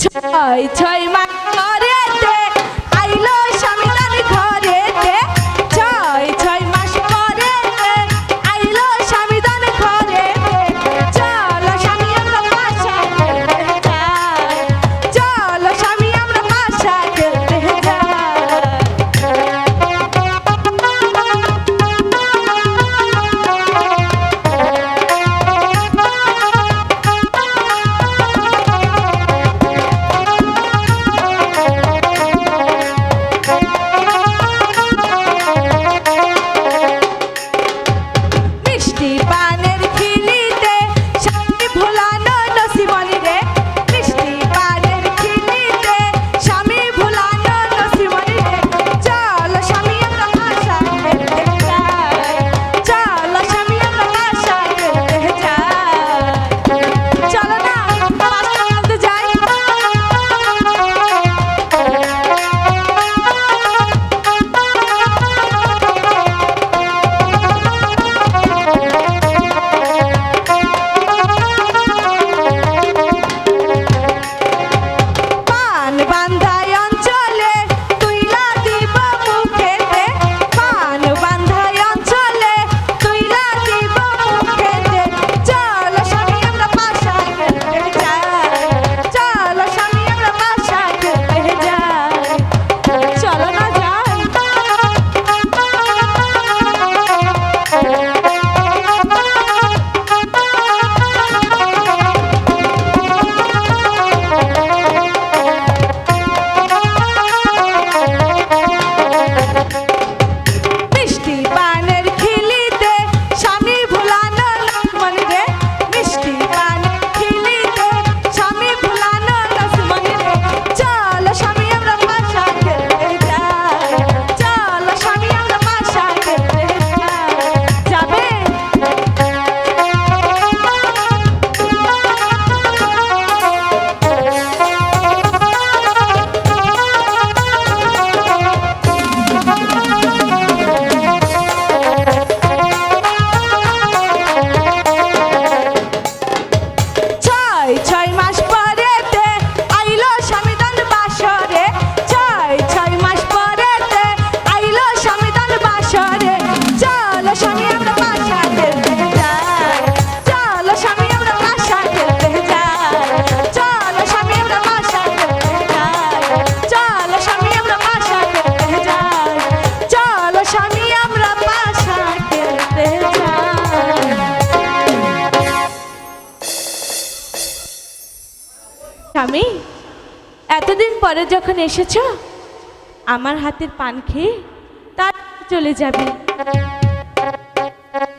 ছয় ছয় মাস কামি এতদিন পরে যখন এসেছ আমার হাতের পান খেয়ে তার চলে যাবে।